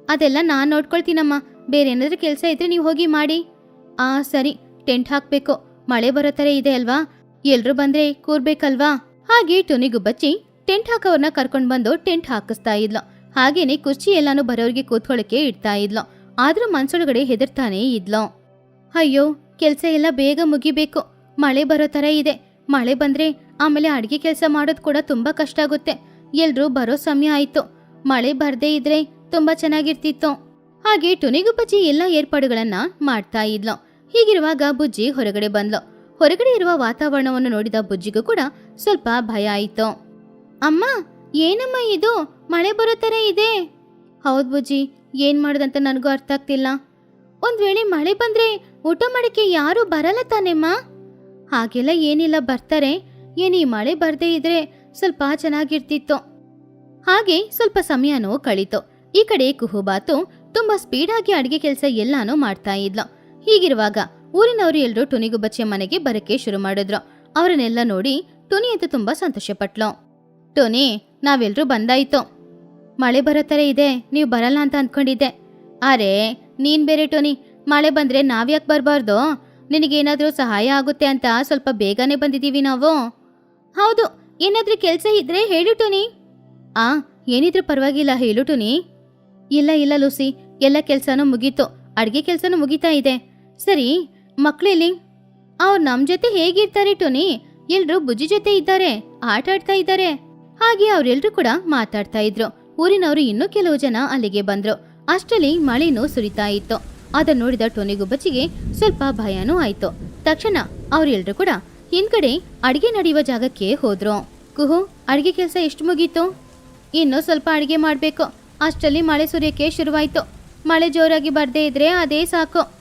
ಅದೆಲ್ಲ ನಾನು ನೋಡ್ಕೊಳ್ತೀನಮ್ಮ. ಬೇರೆ ಏನಾದರೂ ಕೆಲಸ ಇದ್ರೆ ನೀವು ಹೋಗಿ ಮಾಡಿ. ಆ, ಸರಿ, ಟೆಂಟ್ ಹಾಕ್ಬೇಕು. ಮಳೆ ಬರೋ ಥರ ಇದೆ ಅಲ್ವಾ? ಎಲ್ಲರೂ ಬಂದ್ರೆ ಕೂರ್ಬೇಕಲ್ವಾ? ಹಾಗೆ ಟೊನಿಗೂ ಬಚ್ಚಿ ಟೆಂಟ್ ಹಾಕೋರ್ನ ಕರ್ಕೊಂಡು ಬಂದು ಟೆಂಟ್ ಹಾಕಿಸ್ತಾ ಇದ್ಲು. ಹಾಗೇನೆ ಕುರ್ಚಿ ಎಲ್ಲಾನು ಬರೋರಿಗೆ ಕೂತ್ಕೊಳ್ಳಕ್ಕೆ ಇಡ್ತಾ ಇದ್ಲು. ಆದ್ರೂ ಮನ್ಸೊಳಗಡೆ ಹೆದರ್ತಾನೆ ಇದ್ಲು. ಅಯ್ಯೋ, ಕೆಲಸ ಎಲ್ಲ ಬೇಗ ಮುಗಿಬೇಕು. ಮಳೆ ಬರೋ ಥರ ಇದೆ. ಮಳೆ ಬಂದ್ರೆ ಆಮೇಲೆ ಅಡ್ಗೆ ಕೆಲಸ ಮಾಡೋದು ಕೂಡ ತುಂಬಾ ಕಷ್ಟ ಆಗುತ್ತೆ. ಎಲ್ರೂ ಬರೋ ಸಮಯ ಆಯ್ತು. ಮಳೆ ಬರ್ದೇ ಇದ್ರೆ ತುಂಬಾ ಚೆನ್ನಾಗಿರ್ತಿತ್ತು. ಹಾಗೆ ಟುನಿಗು ಬಜ್ಜಿ ಎಲ್ಲ ಏರ್ಪಾಡುಗಳನ್ನ ಮಾಡ್ತಾ ಇದ್ಲು. ಹೀಗಿರುವಾಗ ಬುಜ್ಜಿ ಹೊರಗಡೆ ಬಂದ್ಲು. ಹೊರಗಡೆ ಇರುವ ವಾತಾವರಣವನ್ನು ನೋಡಿದ ಬುಜ್ಜಿಗೂ ಕೂಡ ಸ್ವಲ್ಪ ಭಯ ಆಯಿತು. ಅಮ್ಮ, ಏನಮ್ಮ ಇದು? ಮಳೆ ಬರೋ ಇದೆ. ಹೌದ್ ಬುಜ್ಜಿ, ಏನ್ ಮಾಡೋದಂತ ನನಗೂ ಅರ್ಥ ಆಗ್ತಿಲ್ಲ. ಒಂದ್ ವೇಳೆ ಮಳೆ ಬಂದ್ರೆ ಊಟ ಮಾಡಕ್ಕೆ ಯಾರು ಬರಲ್ಲ ತಾನೆಮ್ಮ? ಹಾಗೆಲ್ಲ ಏನಿಲ್ಲ, ಬರ್ತಾರೆ. ಏನ್ ಈ ಮಳೆ ಬರ್ದೇ ಇದ್ರೆ ಸ್ವಲ್ಪ ಚೆನ್ನಾಗಿರ್ತಿತ್ತು. ಹಾಗೆ ಸ್ವಲ್ಪ ಸಮಯನೂ ಕಳೀತು. ಈ ಕಡೆ ಕುಹುಬಾತು ತುಂಬಾ ಸ್ಪೀಡಾಗಿ ಅಡಿಗೆ ಕೆಲಸ ಎಲ್ಲಾನು ಮಾಡ್ತಾ ಇದ್ಲು. ಹೀಗಿರುವಾಗ ಊರಿನವರು ಎಲ್ಲರೂ ಟುನಿ ಬಚ್ಚೆ ಮನೆಗೆ ಬರಕ್ಕೆ ಶುರು ಮಾಡಿದ್ರು. ಅವರನ್ನೆಲ್ಲ ನೋಡಿ ಟುನಿ ಅಂತ ತುಂಬಾ ಸಂತೋಷಪಟ್ಲು. ಟೋನಿ ನಾವೆಲ್ಲರೂ ಬಂದಾಯ್ತು. ಮಳೆ ಬರೋ ಇದೆ, ನೀವು ಬರಲ್ಲ ಅಂತ ಅಂದ್ಕೊಂಡಿದ್ದೆ. ಅರೆ ನೀನ್ ಬೇರೆ ಟೋನಿ. ಮಳೆ ಬಂದ್ರೆ ನಾವ್ಯಾಕೆ ಬರಬಾರ್ದು? ನಿನಗೇನಾದ್ರೂ ಸಹಾಯ ಆಗುತ್ತೆ ಅಂತ ಸ್ವಲ್ಪ ಬೇಗನೆ ಬಂದಿದ್ದೀವಿ ನಾವು. ಹೌದು, ಏನಾದ್ರೂ ಕೆಲಸ ಇದ್ರೆ ಹೇಳು ಟೋನಿ. ಆ, ಏನಿದ್ರೂ ಪರವಾಗಿಲ್ಲ, ಹೇಳು ಟೋನಿ. ಇಲ್ಲ ಇಲ್ಲ ಲೂಸಿ, ಎಲ್ಲ ಕೆಲಸನೂ ಮುಗೀತು. ಅಡ್ಗೆ ಕೆಲಸನೂ ಮುಗೀತಾ ಇದೆ. ಸರಿ ಮಕ್ಳಿಲ್ಲಿ, ಅವ್ರು ನಮ್ ಜೊತೆ ಹೇಗಿರ್ತಾರೆ ಟೋನಿ? ಎಲ್ರು ಬುಜ್ಜಿ ಜೊತೆ ಇದ್ದಾರೆ, ಆಟ ಆಡ್ತಾ ಇದ್ದಾರೆ. ಹಾಗೆ ಅವರೆಲ್ಲರೂ ಕೂಡ ಮಾತಾಡ್ತಾ ಇದ್ರು. ಊರಿನವರು ಇನ್ನೂ ಕೆಲವು ಜನ ಅಲ್ಲಿಗೆ ಬಂದ್ರು. ಅಷ್ಟರಲ್ಲಿ ಮಳೆನೂ ಸುರಿತಾ ಇತ್ತು. ಅದನ್ನ ನೋಡಿದ ಟೋನಿ ಗುಬ್ಬಚ್ಚಿಗೆ ಸ್ವಲ್ಪ ಭಯನೂ ಆಯ್ತು. ತಕ್ಷಣ ಅವರೆಲ್ಲರೂ ಕೂಡ ಹಿಂದ್ಗಡೆ ಅಡಿಗೆ ನಡೆಯುವ ಜಾಗಕ್ಕೆ ಹೋದ್ರು. ಕುಹು, ಅಡಿಗೆ ಕೆಲಸ ಎಷ್ಟು ಮುಗೀತು? ಇನ್ನೂ ಸ್ವಲ್ಪ ಅಡಿಗೆ ಮಾಡಬೇಕು. ಅಷ್ಟರಲ್ಲಿ ಮಳೆ ಸುರಿಯೋಕ್ಕೆ ಶುರುವಾಯಿತು. ಮಳೆ ಜೋರಾಗಿ ಬರದೇ ಇದ್ರೆ ಅದೇ ಸಾಕು.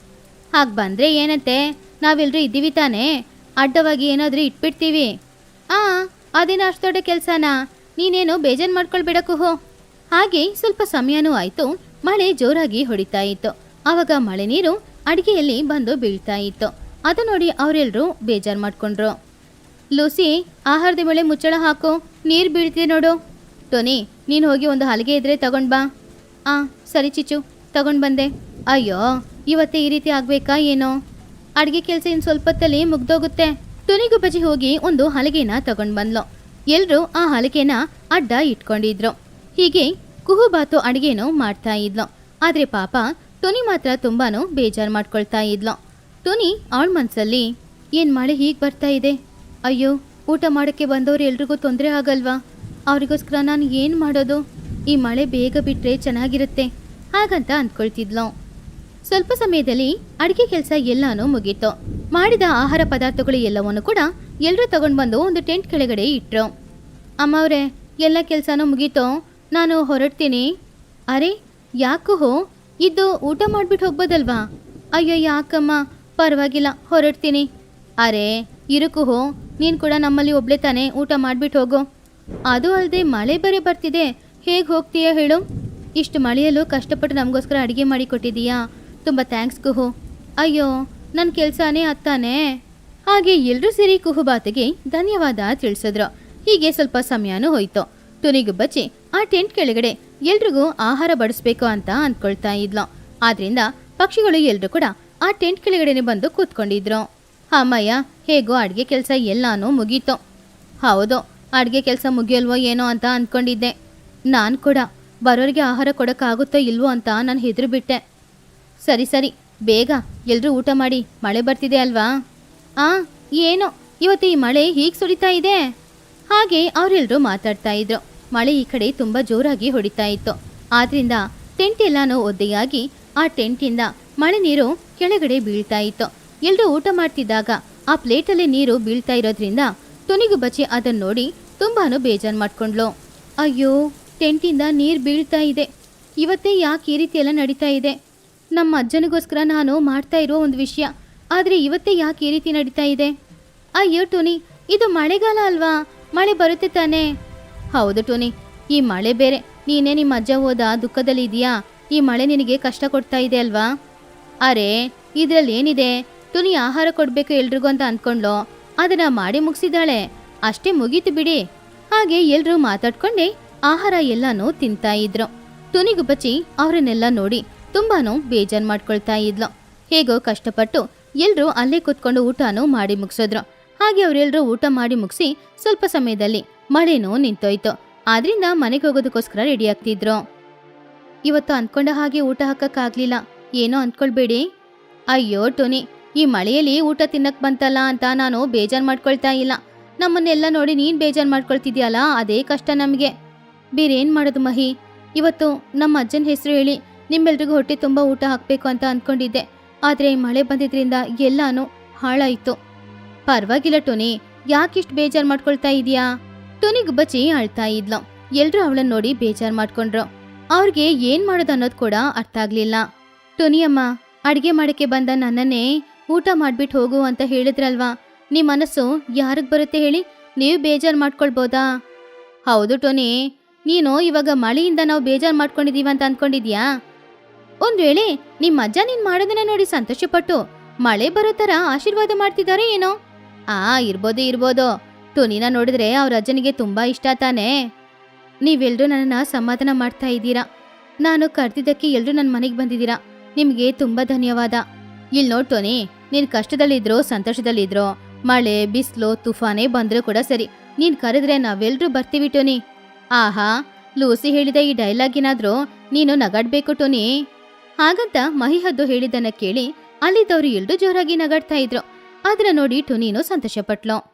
ಹಾಗೆ ಬಂದರೆ ಏನಂತೆ? ನಾವೆಲ್ಲರೂ ಇದ್ದೀವಿ ತಾನೇ? ಅಡ್ಡವಾಗಿ ಏನಾದರೂ ಇಟ್ಬಿಡ್ತೀವಿ. ಆ, ಅದೇನು ಅಷ್ಟು ದೊಡ್ಡ ಕೆಲಸನಾ? ನೀನೇನು ಬೇಜಾರು ಮಾಡ್ಕೊಳ್ಬೇಡ ಕುಹು ಹಾಗೆ ಸ್ವಲ್ಪ ಸಮಯನೂ ಆಯಿತು. ಮಳೆ ಜೋರಾಗಿ ಹೊಡಿತಾ ಇತ್ತು. ಆವಾಗ ಮಳೆ ನೀರು ಅಡಿಗೆಯಲ್ಲಿ ಬಂದು ಬೀಳ್ತಾ ಇತ್ತು. ಅದು ನೋಡಿ ಅವರೆಲ್ಲರೂ ಬೇಜಾರು ಮಾಡ್ಕೊಂಡ್ರು. ಲೂಸಿ, ಆಹಾರದ ಮೇಲೆ ಮುಚ್ಚಳ ಹಾಕು. ನೀರು ಬೀಳ್ತೀವಿ ನೋಡು. ಟೋನಿ, ನೀನು ಹೋಗಿ ಒಂದು ಹಲಗೆ ಇದ್ರೆ ತಗೊಂಡ್ ಬಾ. ಆ, ಸರಿ ಚಿಚು ತಗೊಂಡು ಬಂದೆ. ಅಯ್ಯೋ. ಇವತ್ತೇ ಈ ರೀತಿ ಆಗ್ಬೇಕಾ ಏನೋ? ಅಡುಗೆ ಕೆಲಸ ಇನ್ನು ಸ್ವಲ್ಪತ್ತಲ್ಲಿ ಮುಗ್ದೋಗುತ್ತೆ. ಬಜಿ ಹೋಗಿ ಒಂದು ಹಲಗೆನ ತಗೊಂಡ್ ಬಂದ್ಲು. ಎಲ್ಲರೂ ಆ ಹಲಗೆನ ಅಡ್ಡ ಇಟ್ಕೊಂಡಿದ್ರು. ಹೀಗೆ ಕುಹುಬಾತು ಅಡಿಗೆನೂ ಮಾಡ್ತಾ ಇದ್ಲು. ಆದ್ರೆ ಪಾಪ ತುನಿ ಮಾತ್ರ ತುಂಬಾ ಬೇಜಾರ್ ಮಾಡ್ಕೊಳ್ತಾ ಇದ್ಲು. ತುನಿ ಅವಳ ಮನಸ್ಸಲ್ಲಿ ಏನ್ ಮಳೆ ಹೀಗೆ ಬರ್ತಾ ಇದೆ? ಅಯ್ಯೋ, ಊಟ ಮಾಡಕ್ಕೆ ಬಂದವ್ರು ಎಲ್ರಿಗೂ ತೊಂದರೆ ಆಗಲ್ವಾ? ಅವ್ರಿಗೋಸ್ಕರ ನಾನು ಏನು ಮಾಡೋದು? ಈ ಮಳೆ ಬೇಗ ಬಿಟ್ಟರೆ ಚೆನ್ನಾಗಿರುತ್ತೆ. ಹಾಗಂತ ಅಂದ್ಕೊಳ್ತಿದ್ಲು. ಸ್ವಲ್ಪ ಸಮಯದಲ್ಲಿ ಅಡಿಗೆ ಕೆಲಸ ಎಲ್ಲಾನು ಮುಗೀತು. ಮಾಡಿದ ಆಹಾರ ಪದಾರ್ಥಗಳು ಎಲ್ಲವನ್ನು ಕೂಡ ಎಲ್ಲರೂ ತಗೊಂಡು ಬಂದು ಒಂದು ಟೆಂಟ್ ಕೆಳಗಡೆ ಇಟ್ರು. ಅವರೇ ಎಲ್ಲ ಕೆಲಸನೂ ಮುಗೀತು. ನಾನು ಹೊರಡ್ತೀನಿ. ಅರೆ, ಯಾಕೋ? ಹೋ ಇದ್ದು ಊಟ ಮಾಡಿಬಿಟ್ಟು ಹೋಗ್ಬೋದಲ್ವಾ? ಅಯ್ಯೋ ಯಾಕಮ್ಮ ಪರವಾಗಿಲ್ಲ, ಹೊರಡ್ತೀನಿ. ಅರೆ, ಇರುಕು ಹೋ, ನೀನು ಕೂಡ ನಮ್ಮಲ್ಲಿ ಒಬ್ಳೆ ತಾನೇ ಊಟ ಮಾಡಿಬಿಟ್ಟು ಹೋಗು. ಅದು ಅಲ್ಲದೆ ಮಳೆ ಬೇರೆ ಬರ್ತಿದೆ. ಹೇಗೆ ಹೋಗ್ತೀಯಾ ಹೇಳು. ಇಷ್ಟು ಮಳೆಯಲ್ಲೂ ಕಷ್ಟಪಟ್ಟು ನಮಗೋಸ್ಕರ ಅಡುಗೆ ಮಾಡಿ ಕೊಟ್ಟಿದೀಯಾ ತುಂಬ ಥ್ಯಾಂಕ್ಸ್, ಕುಹು. ಅಯ್ಯೋ ನನ್ನ ಕೆಲಸನೇ ಅತ್ತಾನೆ. ಹಾಗೆ ಎಲ್ಲರೂ ಸೇರಿ ಕುಹುಬಾತಿಗೆ ಧನ್ಯವಾದ ತಿಳಿಸಿದ್ರು. ಹೀಗೆ ಸ್ವಲ್ಪ ಸಮಯನೂ ಹೋಯ್ತು. ತುನಿಗು ಬಚ್ಚಿ ಆ ಟೆಂಟ್ ಕೆಳಗಡೆ ಎಲ್ರಿಗೂ ಆಹಾರ ಬಡಿಸ್ಬೇಕು ಅಂತ ಅಂದ್ಕೊಳ್ತಾ ಇದ್ಲು. ಆದ್ರಿಂದ ಪಕ್ಷಿಗಳು ಎಲ್ರು ಕೂಡ ಆ ಟೆಂಟ್ ಕೆಳಗಡೆನೆ ಬಂದು ಕೂತ್ಕೊಂಡಿದ್ರು. ಅಮ್ಮಯ್ಯ, ಹೇಗೋ ಅಡುಗೆ ಕೆಲಸ ಎಲ್ಲಾನು ಮುಗೀತು. ಹೌದು, ಅಡುಗೆ ಕೆಲಸ ಮುಗಿಯಲ್ವೋ ಏನೋ ಅಂತ ಅಂದ್ಕೊಂಡಿದ್ದೆ ನಾನು ಕೂಡ ಬರೋರಿಗೆ ಆಹಾರ ಕೊಡೋಕ್ಕಾಗುತ್ತೋ ಇಲ್ವೋ ಅಂತ ನಾನು ಹೆದರು ಬಿಟ್ಟೆ ಸರಿ ಸರಿ. ಬೇಗ. ಎಲ್ಲರೂ ಊಟ ಮಾಡಿ. ಮಳೆ ಬರ್ತಿದೆ ಅಲ್ವಾ? ಆ, ಏನೋ. ಇವತ್ತು ಈ ಮಳೆ ಹೀಗೆ ಸುರಿತಾ ಇದೆ. ಹಾಗೆ ಅವರೆಲ್ಲರೂ ಮಾತಾಡ್ತಾ ಇದ್ರು. ಮಳೆ ಈ ಕಡೆ ತುಂಬ ಜೋರಾಗಿ ಹೊಡಿತಾ ಇತ್ತು. ಆದ್ರಿಂದ ಟೆಂಟ್ ಎಲ್ಲಾನು ಒದ್ದೆಯಾಗಿ ಆ ಟೆಂಟಿಂದ ಮಳೆ ನೀರು ಕೆಳಗಡೆ ಬೀಳ್ತಾ ಇತ್ತು. ಎಲ್ಲರೂ ಊಟ ಮಾಡ್ತಿದ್ದಾಗ ಆ ಪ್ಲೇಟಲ್ಲಿ ನೀರು ಬೀಳ್ತಾ ಇರೋದ್ರಿಂದ ತುನಿಗು ಬಚ್ಚಿ ಅದನ್ನ ನೋಡಿ ತುಂಬಾನು ಬೇಜಾರು ಮಾಡ್ಕೊಂಡ್ಲು ಅಯ್ಯೋ, ಟೆಂಟಿಂದ ನೀರು ಬೀಳ್ತಾ ಇದೆ. ಇವತ್ತೇ ಯಾಕೆ ಈ ರೀತಿ ಎಲ್ಲ ನಡೀತಾ ಇದೆ? ನಮ್ಮ ಅಜ್ಜನಿಗೋಸ್ಕರ ನಾನು ಮಾಡ್ತಾ ಇರೋ ಒಂದು ವಿಷಯ. ಆದರೆ ಇವತ್ತೇ ಯಾಕೆ ಈ ರೀತಿ ನಡೀತಾ ಇದೆ? ಅಯ್ಯೋ ಟೋನಿ, ಇದು ಮಳೆಗಾಲ ಅಲ್ವಾ? ಮಳೆ ಬರುತ್ತೆ ತಾನೇ? ಹೌದು ಟೋನಿ, ಈ ಮಳೆ ಬೇರೆ. ನೀನೇ ನಿಮ್ಮ ಅಜ್ಜ ಹೋದ ದುಃಖದಲ್ಲಿ ಇದೆಯಾ? ಈ ಮಳೆ ನಿನಗೆ ಕಷ್ಟ ಕೊಡ್ತಾ ಇದೆ ಅಲ್ವಾ? ಅರೆ, ಇದರಲ್ಲಿ ಏನಿದೆ? ಟೋನಿ ಆಹಾರ ಕೊಡಬೇಕು ಎಲ್ರಿಗೂ ಅಂತ ಅಂದ್ಕೊಂಡ್ಲು ಅದನ್ನ ಮಾಡಿ ಮುಗಿಸಿದಾಳೆ ಅಷ್ಟೇ ಮುಗೀತು ಬಿಡಿ. ಹಾಗೆ ಎಲ್ಲರೂ ಮಾತಾಡ್ಕೊಂಡೆ ಆಹಾರ ಎಲ್ಲಾನು ತಿಂತಾ ಇದ್ರು. ತುನಿಗು ಬಚ್ಚಿ ಅವರನ್ನೆಲ್ಲ ನೋಡಿ ತುಂಬಾನು ಬೇಜಾರ್ ಮಾಡ್ಕೊಳ್ತಾ ಇದ್ಲು. ಹೇಗೋ ಕಷ್ಟಪಟ್ಟು ಎಲ್ಲರೂ ಅಲ್ಲೇ ಕೂತ್ಕೊಂಡು ಊಟನೂ ಮಾಡಿ ಮುಗಿಸಿದ್ರು. ಹಾಗೆ ಅವರೆಲ್ಲರೂ ಊಟ ಮಾಡಿ ಮುಗಿಸಿ ಸ್ವಲ್ಪ ಸಮಯದಲ್ಲಿ ಮಳೆನೂ ನಿಂತೋಯ್ತು. ಆದ್ರಿಂದ ಮನೆಗೆ ಹೋಗೋದಕ್ಕೋಸ್ಕರ ರೆಡಿ ಆಗ್ತಿದ್ರು. ಇವತ್ತು ಅಂದ್ಕೊಂಡ ಹಾಗೆ ಊಟ ಹಾಕಕ್ಕಾಗ್ಲಿಲ್ಲ. ಏನೋ ಅಂದ್ಕೊಳ್ಬೇಡಿ. ಅಯ್ಯೋ ಟೋನಿ, ಈ ಮಳೆಯಲ್ಲಿ ಊಟ ತಿನ್ನಕ್ ಬಂತಲ್ಲ ಅಂತ ನಾನು ಬೇಜಾರ್ ಮಾಡ್ಕೊಳ್ತಾ ಇಲ್ಲ. ನಮ್ಮನ್ನೆಲ್ಲ ನೋಡಿ ನೀನ್ ಬೇಜಾರ್ ಮಾಡ್ಕೊಳ್ತಿದ್ಯಲ್ಲ, ಅದೇ ಕಷ್ಟ ನಮಗೆ. ಬೇರೇನ್ ಮಾಡೋದು ಮಹಿ? ಇವತ್ತು ನಮ್ಮ ಅಜ್ಜನ ಹೆಸರು ಹೇಳಿ ನಿಮ್ಮೆಲ್ರಿಗೂ ಹೊಟ್ಟೆ ತುಂಬ ಊಟ ಹಾಕ್ಬೇಕು ಅಂತ ಅಂದ್ಕೊಂಡಿದ್ದೆ ಆದ್ರೆ ಮಳೆ ಬಂದಿದ್ರಿಂದ ಎಲ್ಲಾನು ಹಾಳಾಯ್ತು. ಪರವಾಗಿಲ್ಲ ಟೋನಿ, ಯಾಕಿಷ್ಟು ಬೇಜಾರ್ ಮಾಡ್ಕೊಳ್ತಾ ಇದೀಯಾ? ಟೋನಿಗ್ ಬಚ್ಚಿ ಅಳ್ತಾ ಇದ್ಲು. ಎಲ್ಲರೂ ಅವಳನ್ನ ನೋಡಿ ಬೇಜಾರ್ ಮಾಡ್ಕೊಂಡ್ರು. ಅವ್ರಿಗೆ ಏನ್ ಮಾಡೋದು ಅನ್ನೋದು ಕೂಡ ಅರ್ಥ ಆಗ್ಲಿಲ್ಲ. ಟೋನಿ ಅಮ್ಮ, ಅಡ್ಗೆ ಮಾಡಕ್ಕೆ ಬಂದ ನನ್ನನ್ನೇ ಊಟ ಮಾಡ್ಬಿಟ್ಟು ಹೋಗು ಅಂತ ಹೇಳಿದ್ರಲ್ವಾ? ನಿಮ್ ಮನಸ್ಸು ಯಾರಿಗ್ ಬರುತ್ತೆ ಹೇಳಿ? ನೀವು ಬೇಜಾರ್ ಮಾಡ್ಕೊಳ್ಬೋದಾ? ಹೌದು ಟೋನಿ, ನೀನು ಇವಾಗ ಮಳೆಯಿಂದ ನಾವು ಬೇಜಾರ್ ಮಾಡ್ಕೊಂಡಿದೀವ ಅಂತ ಅನ್ಕೊಂಡಿದ್ಯಾ? ಒಂದ್ ವೇಳೆ ನಿಮ್ ಅಜ್ಜ ನೀನ್ ಮಾಡೋದನ್ನ ನೋಡಿ ಸಂತೋಷಪಟ್ಟು ಮಳೆ ಬರೋ ತರ ಆಶೀರ್ವಾದ ಮಾಡ್ತಿದಾರೆ ಏನೋ? ಆ, ಇರ್ಬೋದು ಇರ್ಬೋದು. ಟೋನಿನ ನೋಡಿದ್ರೆ ಅವ್ರ ಅಜ್ಜನಿಗೆ ತುಂಬಾ ಇಷ್ಟ ತಾನೇ? ನೀವೆಲ್ರೂ ನನ್ನನ್ನ ಸಮಾಧಾನ ಮಾಡ್ತಾ ಇದ್ದೀರಾ? ನಾನು ಕರ್ದಿದ್ದಕ್ಕೆ ಎಲ್ರೂ ನನ್ನ ಮನೆಗೆ ಬಂದಿದ್ದೀರಾ? ನಿಮ್ಗೆ ತುಂಬಾ ಧನ್ಯವಾದ. ಇಲ್ಲಿ ನೋಡ್ ಟೋನಿ ನೀನ್ ಕಷ್ಟದಲ್ಲಿದ್ರು, ಸಂತೋಷದಲ್ಲಿದ್ರು, ಮಳೆ, ಬಿಸಿಲು, ತುಫಾನೇ ಬಂದ್ರೂ ಕೂಡ ಸರಿ. ನೀನ್ ಕರೆದ್ರೆ ನಾವೆಲ್ರೂ ಬರ್ತೀವಿ ಟೋನಿ ಆಹಾ, ಲೂಸಿ ಹೇಳಿದ ಈ ಡೈಲಾಗ್ ಏನಾದ್ರೂ ನೀನು ನಗಾಡ್ಬೇಕು ಟೋನಿ ಹಾಗಂತ ಮಹಿಹದ್ದು ಹೇಳಿದ್ದನ್ನ ಕೇಳಿ ಅಲ್ಲಿದ್ದವರು ಎಲ್ರೂ ಜೋರಾಗಿ ನಗಾಡ್ತಾ ಇದ್ರು. ಅದನ್ನ ನೋಡಿ ಟುನೀನು ಸಂತೋಷಪಟ್ಲು.